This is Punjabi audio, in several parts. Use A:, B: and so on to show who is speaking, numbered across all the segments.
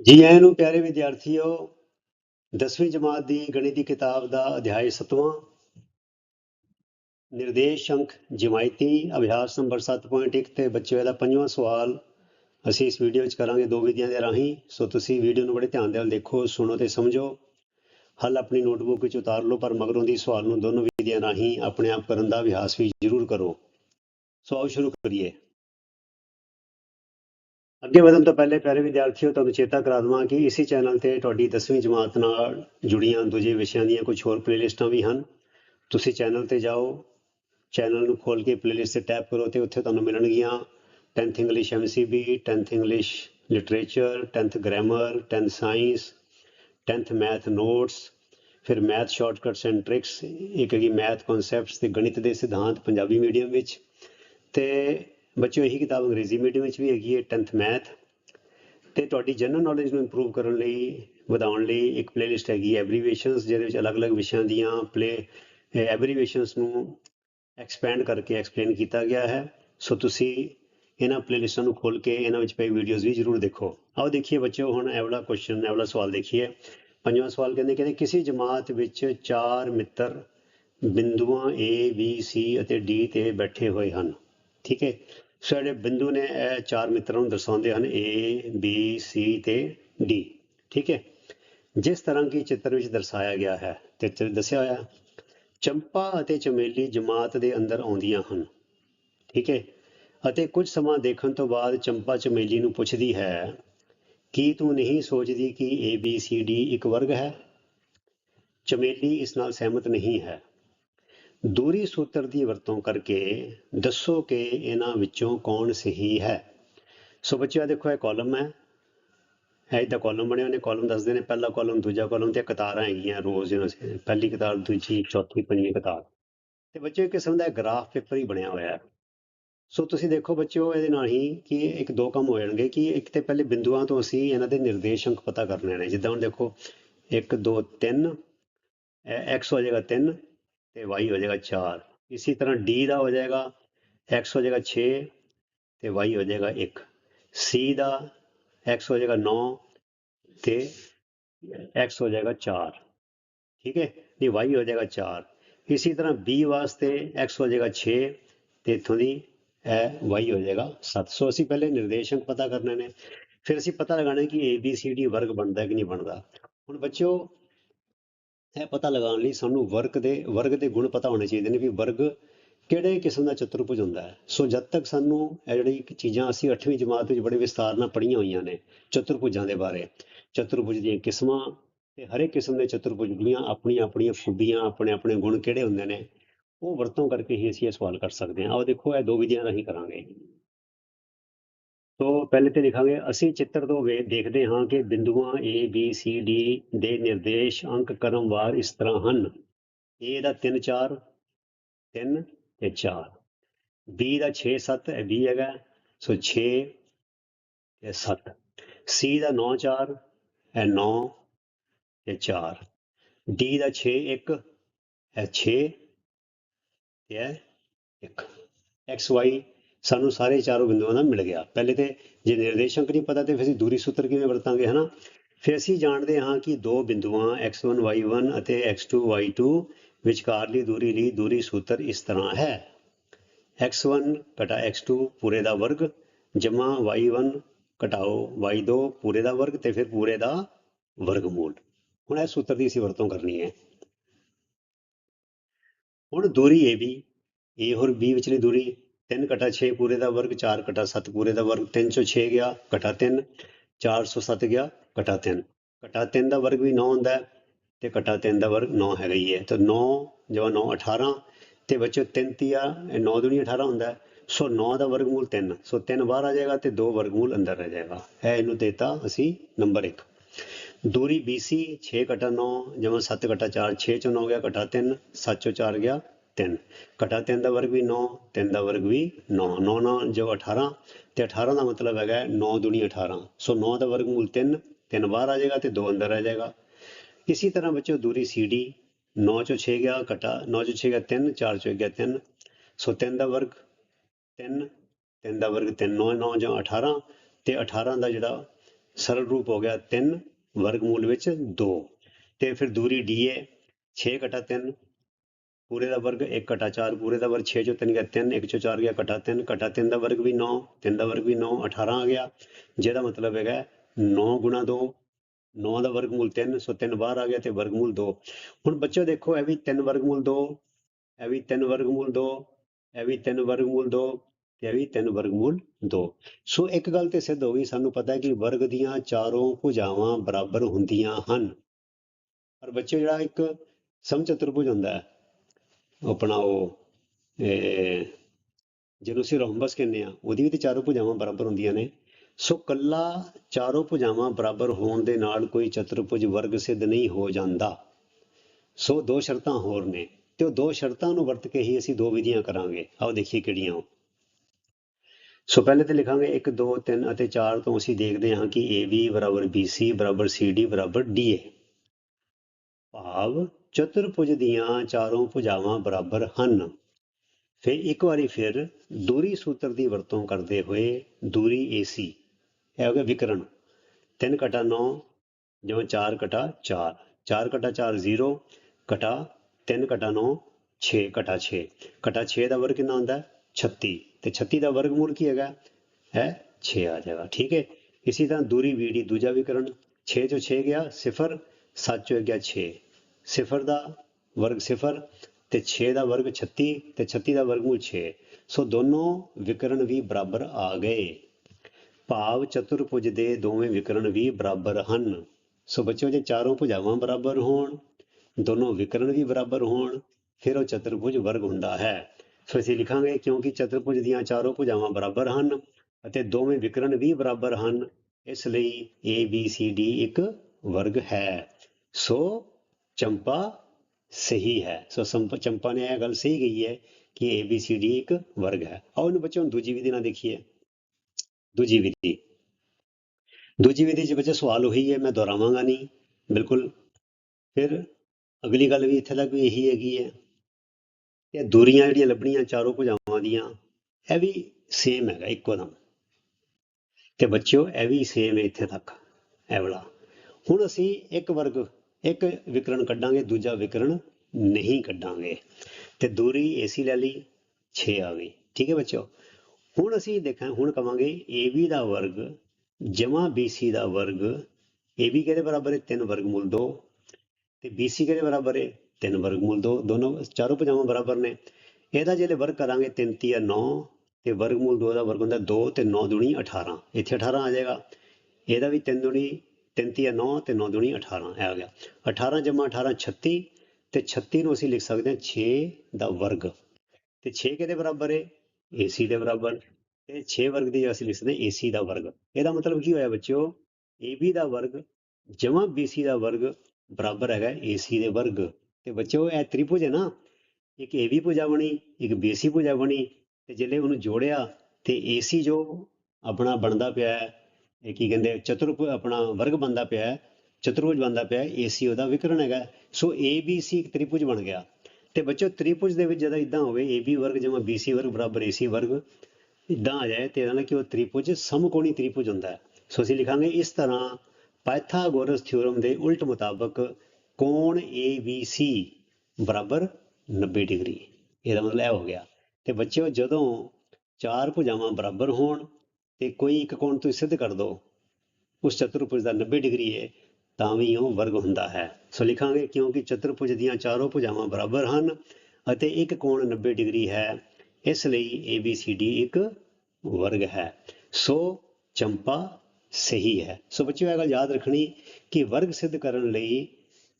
A: ਜੀ ਆਇਆਂ ਨੂੰ ਪਿਆਰੇ ਵਿਦਿਆਰਥੀਓ 10ਵੀਂ ਜਮਾਤ ਦੀ ਗਣਿਤ ਦੀ ਕਿਤਾਬ ਦਾ ਅਧਿਆਇ 7ਵਾਂ ਨਿਰਦੇਸ਼ ਅੰਕ, ਜਮਾਇਤੀ ਅਭਿਆਸ ਨੰਬਰ 7.1 ਤੇ ਬੱਚਿਆਂ ਦਾ ਪੰਜਵਾਂ ਸਵਾਲ। ਅਸੀਂ ਇਸ ਵੀਡੀਓ ਵਿੱਚ ਕਰਾਂਗੇ ਦੋ ਵਿਧੀਆਂ ਦੇ ਰਾਹੀਂ। ਸੋ ਤੁਸੀਂ ਵੀਡੀਓ ਨੂੰ ਬੜੇ ਧਿਆਨ ਦੇ ਨਾਲ ਦੇਖੋ, ਸੁਣੋ ਤੇ ਸਮਝੋ। ਹੱਲ ਆਪਣੀ ਨੋਟਬੁੱਕ ਵਿੱਚ ਉਤਾਰ ਲਓ, ਪਰ ਮਗਰੋਂ ਦੀ ਸਵਾਲ ਨੂੰ ਦੋਨੋਂ ਵਿਧੀਆਂ ਰਾਹੀਂ ਆਪਣੇ ਆਪ ਕਰਨ ਦਾ ਅਭਿਆਸ ਵੀ ਜ਼ਰੂਰ ਕਰੋ। ਸੋ ਆਓ ਸ਼ੁਰੂ ਕਰੀਏ। ਅੱਗੇ ਵਧਣ ਤੋਂ ਪਹਿਲੇ ਪਿਆਰੇ ਵਿਦਿਆਰਥੀਓ, ਤੁਹਾਨੂੰ ਚੇਤਾ ਕਰਾ ਦਵਾਂ ਕਿ ਇਸੇ ਚੈਨਲ ਤੇ ਤੁਹਾਡੀ 10ਵੀਂ ਜਮਾਤ ਨਾਲ ਜੁੜੀਆਂ ਦੂਜੇ ਵਿਸ਼ਿਆਂ ਦੀਆਂ ਕੁਝ ਹੋਰ ਪਲੇਲਿਸਟਾਂ ਵੀ ਹਨ। ਤੁਸੀਂ ਚੈਨਲ ਤੇ ਜਾਓ, ਚੈਨਲ ਨੂੰ ਖੋਲ ਕੇ ਪਲੇਲਿਸਟ ਤੇ ਟੈਪ ਕਰੋ ਤੇ ਉੱਥੇ ਤੁਹਾਨੂੰ ਮਿਲਣਗੀਆਂ 10th English MCB 10th English literature 10th grammar 10th science 10th math notes ਫਿਰ ਮੈਥ ਸ਼ਾਰਟਕਟਸ ਐਂਡ ਟ੍ਰਿਕਸ ਇੱਕ ਹੈਗੀ ਮੈਥ ਕਨਸੈਪਟਸ ਤੇ ਗਣਿਤ ਦੇ ਸਿਧਾਂਤ ਪੰਜਾਬੀ ਮੀਡੀਅਮ ਵਿੱਚ ਤੇ ਬੱਚਿਓ, ਇਹੀ ਕਿਤਾਬ ਅੰਗਰੇਜ਼ੀ ਮੀਡੀਅਮ ਵਿੱਚ ਵੀ ਹੈਗੀ ਹੈ 10th ਮੈਥ। ਤੇ ਤੁਹਾਡੀ ਜਨਰਲ ਨੌਲੇਜ ਨੂੰ ਇੰਪਰੂਵ ਕਰਨ ਲਈ, ਵਧਾਉਣ ਲਈ ਇੱਕ ਪਲੇਲਿਸਟ ਹੈਗੀ ਐਬਰੀਵੇਸ਼ਨਸ ਜਿਹਦੇ ਵਿੱਚ ਅਲੱਗ-ਅਲੱਗ ਵਿਸ਼ਿਆਂ ਦੀਆਂ ਪਲੇ ਐਬਰੀਵੇਸ਼ਨਸ ਨੂੰ ਐਕਸਪੈਂਡ ਕਰਕੇ ਐਕਸਪਲੇਨ ਕੀਤਾ ਗਿਆ ਹੈ। ਸੋ ਤੁਸੀਂ ਇਹਨਾਂ ਪਲੇਲਿਸਟਾਂ ਨੂੰ ਖੋਲ ਕੇ ਇਹਨਾਂ ਵਿੱਚ ਪਈ ਵੀਡੀਓਜ਼ ਵੀ ਜ਼ਰੂਰ ਦੇਖੋ। ਆਓ ਦੇਖੀਏ ਬੱਚਿਓ, ਹੁਣ ਐਵਲਾ ਵਾਲਾ ਕੁਐਸਚਨ ਇਹ ਸਵਾਲ ਦੇਖੀਏ। ਪੰਜਵਾਂ ਸਵਾਲ ਕਹਿੰਦੇ ਕਹਿੰਦੇ ਕਿਸੇ ਜਮਾਤ ਵਿੱਚ ਚਾਰ ਮਿੱਤਰ ਬਿੰਦੂਆਂ A, B, C ਅਤੇ D ਤੇ ਬੈਠੇ ਹੋਏ ਹਨ। ਠੀਕ ਹੈ। ਸਾਡੇ ਬਿੰਦੂ ਨੇ ਇਹ ਚਾਰ ਮਿੱਤਰਾਂ ਨੂੰ ਦਰਸਾਉਂਦੇ ਹਨ A, B, C ਤੇ D, ਠੀਕ ਹੈ? ਜਿਸ ਤਰ੍ਹਾਂ ਕੀ ਚਿੱਤਰ ਵਿੱਚ ਦਰਸਾਇਆ ਗਿਆ ਹੈ, ਤੇ ਚਿੱਤਰ ਦੱਸਿਆ ਹੋਇਆ, ਚੰਪਾ ਅਤੇ ਚਮੇਲੀ ਜਮਾਤ ਦੇ ਅੰਦਰ ਆਉਂਦੀਆਂ ਹਨ, ਠੀਕ ਹੈ? ਅਤੇ ਕੁਝ ਸਮਾਂ ਦੇਖਣ ਤੋਂ ਬਾਅਦ ਚੰਪਾ ਚਮੇਲੀ ਨੂੰ ਪੁੱਛਦੀ ਹੈ, ਕੀ ਤੂੰ ਨਹੀਂ ਸੋਚਦੀ ਕਿ A, B, C, D ਇੱਕ ਵਰਗ ਹੈ? ਚਮੇਲੀ ਇਸ ਨਾਲ ਸਹਿਮਤ ਨਹੀਂ ਹੈ। ਦੂਰੀ ਸੂਤਰ ਦੀ ਵਰਤੋਂ ਕਰਕੇ ਦੱਸੋ ਕਿ ਇਹਨਾਂ ਵਿੱਚੋਂ ਕੌਣ ਸਹੀ ਹੈ। ਸੋ ਬੱਚਿਓ, ਆਹ ਦੇਖੋ, ਇਹ ਕਾਲਮ ਹੈ। ਇਹ ਇਹਦਾ ਕਾਲਮ ਬਣਿਆ, ਉਹਨੇ ਕਾਲਮ ਦੱਸਦੇ ਨੇ, ਪਹਿਲਾ ਕਾਲਮ ਦੂਜਾ ਕਾਲਮ ਤੇ ਕਤਾਰਾਂ ਹੈਗੀਆਂ ਰੋਜ਼ ਜਿਹਨਾਂ ਪਹਿਲੀ ਕਤਾਰ, ਦੂਜੀ, ਚੌਥੀ, ਪੰਜਵੀਂ ਕਤਾਰ। ਤੇ ਬੱਚਿਓ, ਇੱਕ ਕਿਸਮ ਦਾ ਗ੍ਰਾਫ ਪੇਪਰ ਹੀ ਬਣਿਆ ਹੋਇਆ ਹੈ। ਸੋ ਤੁਸੀਂ ਦੇਖੋ ਬੱਚਿਓ, ਇਹਦੇ ਨਾਲ ਹੀ ਕਿ ਇੱਕ ਦੋ ਕੰਮ ਹੋ ਜਾਣਗੇ ਕਿ ਇੱਕ ਤੇ ਪਹਿਲੇ ਬਿੰਦੂਆਂ ਤੋਂ ਅਸੀਂ ਇਹਨਾਂ ਦੇ ਨਿਰਦੇਸ਼ ਅੰਕ ਪਤਾ ਕਰ ਲੈਣੇ। ਜਿੱਦਾਂ ਹੁਣ ਦੇਖੋ 1 2 3 x ਹੋ ਜਾਏਗਾ 3 ਤੇ y ਹੋ ਜਾਏਗਾ 4 ਇਸੇ ਤਰ੍ਹਾਂ d ਦਾ ਹੋ ਜਾਏਗਾ x ਹੋ ਜਾਏਗਾ 6 ਤੇ y ਹੋ ਜਾਏਗਾ 1 c ਦਾ x ਹੋ ਜਾਏਗਾ 9 ਤੇ x ਹੋ ਜਾਏਗਾ 4 ਠੀਕ ਹੈ? ਨਹੀਂ, y ਹੋ ਜਾਏਗਾ 4 ਇਸੇ ਤਰ੍ਹਾਂ b ਵਾਸਤੇ x ਹੋ ਜਾਏਗਾ 6 ਤੇ ਇੱਥੋਂ ਦੀ ਇਹ y ਹੋ ਜਾਏਗਾ 700 ਅਸੀਂ ਪਹਿਲੇ ਨਿਰਦੇਸ਼ਕ ਪਤਾ ਕਰਨੇ ਨੇ। ਫਿਰ ਅਸੀਂ ਪਤਾ ਲਗਾਉਣਾ ਕਿ a, b, c, d ਵਰਗ ਬਣਦਾ ਕਿ ਨਹੀਂ ਬਣਦਾ। ਹੁਣ ਬੱਚਿਓ ਇਹ ਪਤਾ ਲਗਾਉਣ ਲਈ ਸਾਨੂੰ ਵਰਗ ਦੇ ਵਰਗ ਦੇ ਗੁਣ ਪਤਾ ਹੋਣੇ ਚਾਹੀਦੇ ਨੇ ਵੀ ਵਰਗ ਕਿਹੜੇ ਕਿਸਮ ਦਾ ਚਤੁਰਭੁਜ ਹੁੰਦਾ ਹੈ। ਸੋ ਜਦ ਤੱਕ ਸਾਨੂੰ ਇਹ ਜਿਹੜੀ ਚੀਜ਼ਾਂ ਅਸੀਂ 8ਵੀਂ ਜਮਾਤ ਵਿੱਚ ਬੜੇ ਵਿਸਤਾਰ ਨਾਲ ਪੜ੍ਹੀਆਂ ਹੋਈਆਂ ਨੇ ਚਤੁਰਭੁਜਾਂ ਦੇ ਬਾਰੇ, ਚਤੁਰਭੁਜ ਦੀਆਂ ਕਿਸਮਾਂ ਤੇ ਹਰੇਕ ਕਿਸਮ ਦੇ ਚਤੁਰਭੁਜ ਦੀਆਂ ਆਪਣੀਆਂ ਆਪਣੀਆਂ ਖੂਬੀਆਂ, ਆਪਣੇ ਆਪਣੇ ਗੁਣ ਕਿਹੜੇ ਹੁੰਦੇ ਨੇ, ਉਹ ਵਰਤੋਂ ਕਰਕੇ ਹੀ ਅਸੀਂ ਇਹ ਸਵਾਲ ਕਰ ਸਕਦੇ ਹਾਂ। ਆਓ ਦੇਖੋ, ਇਹ ਦੋ ਵਿਧੀਆਂ ਰਾਹੀਂ ਕਰਾਂਗੇ। ਤੋ ਪਹਿਲੇ ਤੇ ਲਿਖਾਂਗੇ, ਅਸੀਂ ਚਿੱਤਰ ਤੋਂ ਵੇ, ਦੇਖਦੇ ਹਾਂ ਕਿ ਬਿੰਦੂਆਂ A, B, C, D ਦੇ ਨਿਰਦੇਸ਼ ਅੰਕ ਕ੍ਰਮਵਾਰ ਇਸ ਤਰ੍ਹਾਂ ਹਨ। A ਦਾ 3 4 3 ਤੇ 4 B ਦਾ 6 7 ਇਹ B ਹੈਗਾ, ਸੋ 6 ਤੇ 7 C ਦਾ 9 4 ਇਹ 9 ਤੇ 4 D ਦਾ 6 1 ਇਹ 6 ਤੇ ਇਹ 1 x ਸਾਨੂੰ ਸਾਰੇ ਚਾਰੋਂ ਬਿੰਦੂਆਂ ਦਾ ਮਿਲ ਗਿਆ। ਪਹਿਲੇ ਤੇ ਜੇ ਨਿਰਦੇਸ਼ਾਂਕ ਨਹੀਂ ਪਤਾ ਤੇ ਫਿਰ ਅਸੀਂ ਦੂਰੀ ਸੂਤਰ ਕਿਵੇਂ ਵਰਤਾਂਗੇ, ਹਨਾ? ਫਿਰ ਅਸੀਂ ਜਾਣਦੇ ਹਾਂ ਕਿ ਦੋ ਬਿੰਦੂਆਂ x1 y1 ਅਤੇ x2 y2 ਵਿਚਕਾਰਲੀ ਦੂਰੀ ਲਈ ਦੂਰੀ ਸੂਤਰ ਇਸ ਤਰ੍ਹਾਂ ਹੈ। X1 ਘਟਾ x2 ਪੂਰੇ ਦਾ ਵਰਗ, ਜਮਾ y1 ਘਟਾਓ y2 ਪੂਰੇ ਦਾ ਵਰਗ ਤੇ ਫਿਰ ਪੂਰੇ ਦਾ ਵਰਗਮੂਲ। ਹੁਣ ਇਹ ਸੂਤਰ ਦੀ ਅਸੀਂ ਵਰਤੋਂ ਕਰਨੀ ਹੈ। ਹੁਣ ਦੂਰੀ AB A ਹੋਰ B ਵਿਚਲੀ ਦੂਰੀ 3 ਘਟਾ 6 ਪੂਰੇ ਦਾ ਵਰਗ 4 ਘਟਾ 7 ਪੂਰੇ ਦਾ ਵਰਗ 3 ਚੋਂ 6 ਗਿਆ, ਘਟਾ 3 407 ਗਿਆ, ਘਟਾ 3 ਘਟਾ 3 ਦਾ ਵਰਗ ਵੀ 9 ਹੁੰਦਾ ਹੈ ਤੇ ਘਟਾ 3 ਦਾ ਵਰਗ 9 ਹੈਗਾ ਹੀ ਹੈ। ਤਾਂ 9 ਜਵਾ 9 18 ਤੇ ਬੱਚੋ 3 ਤੀਆ 9 ਦੁਨੀ 18 ਹੁੰਦਾ ਸੋ 9 ਦਾ ਵਰਗਮੂਲ 3 ਸੋ 3 ਬਾਹਰ ਆ ਜਾਏਗਾ ਤੇ 2 ਵਰਗਮੂਲ ਅੰਦਰ ਰਹਿ ਜਾਏਗਾ। ਇਹ ਇਹਨੂੰ ਦੇਤਾ ਅਸੀਂ ਨੰਬਰ 1 ਦੂਰੀ BC 6 ਘਟਾ 9 ਜਮਾ 7 ਘਟਾ 4 6 ਚੋਂ 9 ਗਿਆ, ਘਟਾ 3 7 ਚੋਂ 4 ਗਿਆ 3 ਘਟਾ 3 ਦਾ ਵਰਗ ਵੀ 9 3 ਦਾ ਵਰਗ ਵੀ 9 9 9 ਜੋ 18 ਤੇ 18 ਦਾ ਮਤਲਬ ਹੈਗਾ 9 ਦੁਨੀ 18 ਸੋ 9 ਦਾ ਵਰਗਮੂਲ 3 3 ਬਾਹਰ ਆ ਜਾਏਗਾ ਤੇ 2 ਅੰਦਰ ਆ ਜਾਏਗਾ। ਇਸੇ ਤਰ੍ਹਾਂ ਬੱਚੋ ਦੂਰੀ CD 9 ਚੋਂ 6 ਗਿਆ ਘਟਾ 9 ਚੋਂ 6 ਗਿਆ 3 4 ਚੋਂ ਗਿਆ 3 ਸੋ 3 ਦਾ ਵਰਗ 3 3 ਦਾ ਵਰਗ 3 9 9 ਜਾਂ 18 ਤੇ 18 ਦਾ ਜਿਹੜਾ ਸਰਲ ਰੂਪ ਹੋ ਗਿਆ 3 ਵਰਗਮੂਲ ਵਿੱਚ 2 ਤੇ ਫਿਰ ਦੂਰੀ d ਹੈ 6 ਘਟਾ 3 ਪੂਰੇ ਦਾ ਵਰਗ 1 ਘਟਾ 4 ਪੂਰੇ ਦਾ ਵਰਗ 6 ਚੋਂ 3 ਗਿਆ 3 1 ਚੋਂ 4 ਗਿਆ ਘਟਾ 3 ਘਟਾ 3 ਦਾ ਵਰਗ ਵੀ 9 3 ਦਾ ਵਰਗ ਵੀ 9 18 ਆ ਗਿਆ, ਜਿਹਦਾ ਮਤਲਬ ਹੈਗਾ ਨੌ ਗੁਣਾ 2 9 ਦਾ ਵਰਗਮੂਲ ਤਿੰਨ, ਸੋ ਤਿੰਨ ਬਾਹਰ ਆ ਗਿਆ ਤੇ ਵਰਗਮੂਲ ਦੋ। ਹੁਣ ਬੱਚਿਓ ਦੇਖੋ, ਇਹ ਵੀ 3 ਵਰਗਮੂਲ ਦੋ, ਇਹ ਵੀ 3 ਵਰਗਮੂਲ ਦੋ, ਇਹ ਵੀ 3 ਵਰਗਮੂਲ 2 ਤੇ ਇਹ ਵੀ 3 ਵਰਗਮੂਲ 2 ਸੋ ਇੱਕ ਗੱਲ ਤੇ ਸਿੱਧ ਹੋ ਗਈ, ਸਾਨੂੰ ਪਤਾ ਹੈ ਕਿ ਵਰਗ ਦੀਆਂ ਚਾਰੋਂ ਭੁਜਾਵਾਂ ਬਰਾਬਰ ਹੁੰਦੀਆਂ ਹਨ। ਪਰ ਬੱਚੇ ਜਿਹੜਾ ਇੱਕ ਸਮਚਤੁਰਭੁਜ ਹੁੰਦਾ ਹੈ ਆਪਣਾ ਉਹ ਇਹ, ਜਿਹਨੂੰ ਅਸੀਂ ਰੋਮਬਸ ਕਹਿੰਦੇ ਆ ਉਹਦੀ ਵੀ ਤੇ ਚਾਰੋਂ ਭੁਜਾਵਾਂ ਬਰਾਬਰ ਹੁੰਦੀਆਂ ਨੇ। ਸੋ ਕੱਲਾ ਚਾਰੋਂ ਭੁਜਾਵਾਂ ਬਰਾਬਰ ਹੋਣ ਦੇ ਨਾਲ ਕੋਈ ਚਤੁਰਭੁਜ ਵਰਗ ਸਿੱਧ ਨਹੀਂ ਹੋ ਜਾਂਦਾ। ਸੋ ਦੋ ਸ਼ਰਤਾਂ ਹੋਰ ਨੇ ਤੇ ਉਹ ਦੋ ਸ਼ਰਤਾਂ ਨੂੰ ਵਰਤ ਕੇ ਹੀ ਅਸੀਂ ਦੋ ਵਿਧੀਆਂ ਕਰਾਂਗੇ। ਆਓ ਦੇਖੀਏ ਕਿਹੜੀਆਂ ਉਹ। ਸੋ ਪਹਿਲੇ ਤੇ ਲਿਖਾਂਗੇ 1 2 3 ਅਤੇ 4 ਤੋਂ ਅਸੀਂ ਦੇਖਦੇ ਹਾਂ ਕਿ AB ਬਰਾਬਰ BC ਬਰਾਬਰ CD ਬਰਾਬਰ DA ਭਾਵ ਚਤੁਰਭੁਜ ਦੀਆਂ ਚਾਰੋਂ ਭੁਜਾਵਾਂ ਬਰਾਬਰ ਹਨ। ਫਿਰ ਇੱਕ ਵਾਰੀ ਫਿਰ ਦੂਰੀ ਸੂਤਰ ਦੀ ਵਰਤੋਂ ਕਰਦੇ ਹੋਏ ਦੂਰੀ AC ਇਹ ਹੋ ਗਿਆ ਵਿਕਰਣ। 3 ਘਟਾ 9 ਜਿਵੇਂ 4 ਘਟਾ 4 4 ਘਟਾ 4 0 ਘਟਾ 3 ਘਟਾ 9 6 ਘਟਾ 6 ਘਟਾ 6 ਦਾ ਵਰਗ ਕਿੰਨਾ ਹੁੰਦਾ? ਹੈ? 36 ਤੇ 36 ਦਾ ਵਰਗਮੂਲ ਕੀ ਹੈਗਾ? ਹੈ? 6 ਆ ਜਾਏਗਾ। ਠੀਕ ਹੈ? ਇਸੇ ਤਰ੍ਹਾਂ ਦੂਰੀ VD ਦੂਜਾ ਵਿਕਰਣ। 6 ਚੋਂ 6 ਗਿਆ 0 7 ਚੋਂ ਗਿਆ 6 ਸਿਫਰ ਦਾ ਵਰਗ ਸਿਫਰ ਤੇ 6 ਦਾ ਵਰਗ 36 ਤੇ 36 ਦਾ ਵਰਗਮੂਲ 6 ਸੋ ਦੋਨੋਂ ਵਿਕਰਣ ਵੀ ਬਰਾਬਰ ਆ ਗਏ। ਭਾਵ ਚਤੁਰਭੁਜ ਦੇ ਦੋਵੇਂ ਵਿਕਰਣ ਵੀ ਬਰਾਬਰ ਹਨ। ਸੋ ਬੱਚਿਓ, ਜੇ ਚਾਰੋਂ ਭੁਜਾਵਾਂ ਬਰਾਬਰ ਹੋਣ, ਦੋਨੋਂ ਵਿਕਰਣ ਵੀ ਬਰਾਬਰ ਹੋਣ, ਫਿਰ ਉਹ ਚਤੁਰਭੁਜ ਵਰਗ ਹੁੰਦਾ ਹੈ। ਸੋ ਅਸੀਂ ਲਿਖਾਂਗੇ, ਕਿਉਂਕਿ ਚਤੁਰਭੁਜ ਦੀਆਂ ਚਾਰੋਂ ਭੁਜਾਵਾਂ ਬਰਾਬਰ ਹਨ ਅਤੇ ਦੋਵੇਂ ਵਿਕਰਣ ਵੀ ਬਰਾਬਰ ਹਨ, ਇਸ ਲਈ A, B, C, D ਇੱਕ ਵਰਗ ਹੈ। ਸੋ ਚੰਪਾ ਸਹੀ ਹੈ। ਸੋ ਸੰਪ- ਚੰਪਾ ਨੇ ਇਹ ਗੱਲ ਸਹੀ ਕਹੀ ਹੈ ਕਿ A, B, C, D ਇੱਕ ਵਰਗ ਹੈ। ਆਓ ਇਹਨੂੰ ਬੱਚਿਓ ਹੁਣ ਦੂਜੀ ਵਿਧੀ ਨਾਲ ਦੇਖੀਏ। ਦੂਜੀ ਵਿਧੀ। ਦੂਜੀ ਵਿਧੀ 'ਚ ਬੱਚੇ ਸਵਾਲ ਉਹੀ ਹੈ, ਮੈਂ ਦੁਹਰਾਵਾਂਗਾ ਨਹੀਂ। ਬਿਲਕੁਲ। ਫਿਰ ਅਗਲੀ ਗੱਲ ਵੀ ਇੱਥੇ ਤੱਕ ਵੀ ਇਹੀ ਹੈਗੀ ਹੈ ਇਹ ਦੂਰੀਆਂ ਜਿਹੜੀਆਂ ਲੱਭਣੀਆਂ ਚਾਰੋਂ ਭੁਜਾਵਾਂ ਦੀਆਂ, ਇਹ ਵੀ ਸੇਮ ਹੈਗਾ, ਇੱਕੋ ਦਮ। ਤੇ ਬੱਚਿਓ, ਇਹ ਵੀ ਸੇਮ ਹੈ ਇੱਥੇ ਤੱਕ, ਇਹ ਵਾਲਾ। ਹੁਣ ਅਸੀਂ ਇੱਕ ਵਰਗ ਇੱਕ ਵਿਕਰਣ ਕੱਢਾਂਗੇ, ਦੂਜਾ ਵਿਕਰਣ ਨਹੀਂ ਕੱਢਾਂਗੇ। ਤੇ ਦੂਰੀ AC ਲੈ ਲਈ 6 ਆ ਗਈ। ਠੀਕ ਹੈ ਬੱਚਿਓ? ਹੁਣ ਅਸੀਂ ਦੇਖਾਂ, ਹੁਣ ਕਵਾਂਗੇ AB ਦਾ ਵਰਗ, ਜਮਾ BC ਦਾ ਵਰਗ AB ਕਿਹਦੇ ਬਰਾਬਰ ਹੈ? 3 ਵਰਗਮੂਲ 2 ਤੇ BC ਕਿਹਦੇ ਬਰਾਬਰ ਹੈ? 3 ਵਰਗਮੂਲ 2 ਦੋਨੋਂ ਚਾਰੋਂ ਪਜਾਮਾ ਬਰਾਬਰ ਨੇ। ਇਹਦਾ ਜੇ ਵਰਗ ਕਰਾਂਗੇ 3 3 9 ਤੇ ਵਰਗਮੂਲ 2 ਦਾ ਵਰਗ ਹੁੰਦਾ 2 ਤੇ 9 2 18 ਇੱਥੇ 18 ਆ ਜਾਏਗਾ। ਇਹਦਾ ਵੀ 3 2 33 9 ਤੇ 9 ਦੁਨੀ 18 ਆ ਗਿਆ। 18 ਜਮਾ 18 36 ਤੇ 36 ਨੂੰ ਅਸੀਂ ਲਿਖ ਸਕਦੇ ਹਾਂ ਛੇ ਦਾ ਵਰਗ। ਤੇ ਛੇ ਕਿਹਦੇ ਬਰਾਬਰ ਹੈ ਸੀ ਦੇ ਬਰਾਬਰ। ਤੇ ਛੇ ਵਰਗ ਦੀ ਅਸੀਂ ਲਿਖਦੇ ਹਾਂ ਸੀ ਦਾ ਵਰਗ। ਇਹਦਾ ਮਤਲਬ ਕੀ ਹੋਇਆ ਬੱਚਿਓ? ਏ ਬੀ ਦਾ ਵਰਗ ਜਮਾ ਸੀ ਦਾ ਵਰਗ ਬਰਾਬਰ ਹੈਗਾ ਏ ਸੀ ਦੇ ਵਰਗ। ਤੇ ਬੱਚਿਓ, ਇਹ ਤ੍ਰਿਭੁਜ ਹੈ ਨਾ? ਇੱਕ ਏ ਬੀ ਭੁਜਾ ਬਣੀ, ਇੱਕ ਬੀ ਸੀ ਭੁਜਾ ਬਣੀ, ਤੇ ਜਿਹੜੇ ਉਹਨੂੰ ਜੋੜਿਆ, ਤੇ ਸੀ ਜੋ ਆਪਣਾ ਬਣਦਾ ਪਿਆ ਹੈ ਇਹ ਕੀ ਕਹਿੰਦੇ ਚਤੁਰਭੁਜ ਆਪਣਾ ਵਰਗ ਬਣਦਾ ਪਿਆ ਚਤੁਰਭੁਜ ਬਣਦਾ ਪਿਆ ਹੈ AC ਉਹਦਾ ਵਿਕਰਣ ਹੈਗਾ ਸੋ ABC ਇੱਕ ਤ੍ਰਿਭੁਜ ਬਣ ਗਿਆ। ਤੇ ਬੱਚਿਓ, ਤ੍ਰਿਭੁਜ ਦੇ ਵਿੱਚ ਜਦੋਂ ਇਦਾਂ ਹੋਵੇ AB ਵਰਗ ਜਮਾ BC ਵਰਗ ਬਰਾਬਰ AC ਵਰਗ ਇਦਾਂ ਆ ਜਾਏ ਤੇ ਇਹਦਾ ਨਾਲ ਕਿ ਉਹ ਤ੍ਰਿਭੁਜ ਸਮਕੋਣੀ ਤ੍ਰਿਭੁਜ ਹੁੰਦਾ ਹੈ। ਸੋ ਅਸੀਂ ਲਿਖਾਂਗੇ ਇਸ ਤਰ੍ਹਾਂ ਪਾਇਥਾਗੋਰਸ ਥਿਊਰਮ ਦੇ ਉਲਟ ਮੁਤਾਬਕ ਕੋਣ ABC ਬਰਾਬਰ 90 ਡਿਗਰੀ। ਇਹਦਾ ਮਤਲਬ ਇਹ ਹੋ ਗਿਆ। ਤੇ ਬੱਚਿਓ, ਜਦੋਂ ਚਾਰ ਭੁਜਾਵਾਂ ਬਰਾਬਰ ਹੋਣ ਤੇ ਕੋਈ ਇੱਕ ਕੋਣ ਤੁਸੀਂ ਸਿੱਧ ਕਰ ਦਿਓ ਉਸ ਚਤੁਰਭੁਜ ਦਾ 90 ਡਿਗਰੀ ਹੈ, ਤਾਂ ਵੀ ਉਹ ਵਰਗ ਹੁੰਦਾ ਹੈ। ਸੋ ਲਿਖਾਂਗੇ ਕਿਉਂਕਿ ਚਤੁਰਭੁਜ ਦੀਆਂ ਚਾਰੋਂ ਭੁਜਾਵਾਂ ਬਰਾਬਰ ਹਨ ਅਤੇ ਇੱਕ ਕੋਣ 90 ਡਿਗਰੀ ਹੈ, ਇਸ ਲਈ ABCD ਇੱਕ ਵਰਗ ਹੈ। ਸੋ ਚੰਪਾ ਸਹੀ ਹੈ। ਸੋ ਬੱਚਿਓ, ਇਹ ਗੱਲ ਯਾਦ ਰੱਖਣੀ ਕਿ ਵਰਗ ਸਿੱਧ ਕਰਨ ਲਈ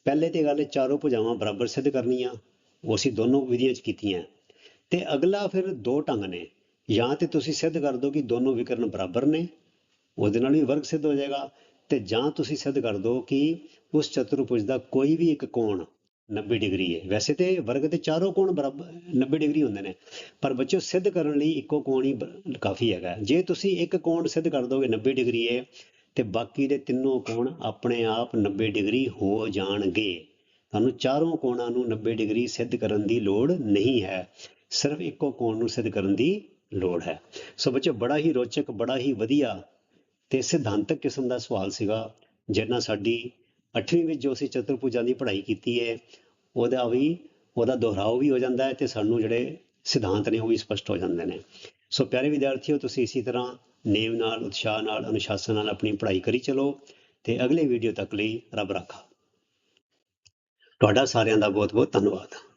A: ਪਹਿਲੇ ਤੇ ਗੱਲ ਚਾਰੋਂ ਭੁਜਾਵਾਂ ਬਰਾਬਰ ਸਿੱਧ ਕਰਨੀਆਂ, ਉਹ ਅਸੀਂ ਦੋਨੋਂ ਵਿਧੀਆਂ 'ਚ ਕੀਤੀਆਂ। ਤੇ ਅਗਲਾ ਫਿਰ ਦੋ ਢੰਗ ਨੇ। ਜਾਂ ਤੇ ਤੁਸੀਂ ਸਿੱਧ ਕਰ ਦਿਓ ਕਿ ਦੋਨੋਂ ਵਿਕਰਨ ਬਰਾਬਰ ਨੇ, ਉਹਦੇ ਨਾਲ ਵੀ ਵਰਗ ਸਿੱਧ ਹੋ ਜਾਏਗਾ। ਤੇ ਜਾਂ ਤੁਸੀਂ ਸਿੱਧ ਕਰ ਦਿਓ ਕਿ ਉਸ ਚਤੁਰਭੁਜ ਦਾ ਕੋਈ ਵੀ ਇੱਕ ਕੋਣ 90 ਡਿਗਰੀ ਹੈ। ਵੈਸੇ ਤੇ ਵਰਗ ਦੇ ਚਾਰੋਂ ਕੋਣ ਬਰਾਬਰ 90 ਡਿਗਰੀ ਹੁੰਦੇ ਨੇ, ਪਰ ਬੱਚਿਓ ਸਿੱਧ ਕਰਨ ਲਈ ਇੱਕੋ ਕੋਣ ਹੀ ਬ- ਕਾਫੀ ਹੈਗਾ। ਜੇ ਤੁਸੀਂ ਇੱਕ ਕੋਣ ਸਿੱਧ ਕਰ ਦੋਗੇ 90 ਡਿਗਰੀ ਹੈ, ਤੇ ਬਾਕੀ ਦੇ ਤਿੰਨੋਂ ਕੋਣ ਆਪਣੇ ਆਪ 90 ਡਿਗਰੀ ਹੋ ਜਾਣਗੇ। ਤੁਹਾਨੂੰ ਚਾਰੋਂ ਕੋਣਾਂ ਨੂੰ 90 ਡਿਗਰੀ ਸਿੱਧ ਕਰਨ ਦੀ ਲੋੜ ਨਹੀਂ ਹੈ। ਸਿਰਫ ਇੱਕੋ ਕੋਣ ਨੂੰ ਸਿੱਧ ਕਰਨ ਦੀ ਲੋੜ ਹੈ। ਸੋ ਬੱਚੇ ਬੜਾ ਹੀ ਰੋਚਕ, ਬੜਾ ਹੀ ਵਧੀਆ ਤੇ ਸਿਧਾਂਤਕ ਕਿਸਮ ਦਾ ਸਵਾਲ ਸੀਗਾ, ਜਿਹਨਾਂ ਸਾਡੀ 8ਵੀਂ ਵਿੱਚ ਜੋ ਅਸੀਂ ਚਤੁਰਭੁਜਾਂ ਦੀ ਪੜ੍ਹਾਈ ਕੀਤੀ ਹੈ ਉਹਦਾ ਵੀ, ਉਹਦਾ ਦੁਹਰਾਓ ਵੀ ਹੋ ਜਾਂਦਾ ਹੈ ਤੇ ਸਾਨੂੰ ਜਿਹੜੇ ਸਿਧਾਂਤ ਨੇ ਉਹ ਵੀ ਸਪਸ਼ਟ ਹੋ ਜਾਂਦੇ ਨੇ। ਸੋ ਪਿਆਰੇ ਵਿਦਿਆਰਥੀਓ, ਤੁਸੀਂ ਇਸੇ ਤਰ੍ਹਾਂ ਨੇਮ ਨਾਲ, ਉਤਸ਼ਾਹ ਨਾਲ, ਅਨੁਸ਼ਾਸਨ ਨਾਲ ਆਪਣੀ ਪੜ੍ਹਾਈ ਕਰੀ ਚਲੋ ਤੇ ਅਗਲੇ ਵੀਡੀਓ ਤੱਕ ਲਈ ਰੱਬ ਰਾਖਾ। ਤੁਹਾਡਾ ਸਾਰਿਆਂ ਦਾ ਬਹੁਤ ਬਹੁਤ ਧੰਨਵਾਦ।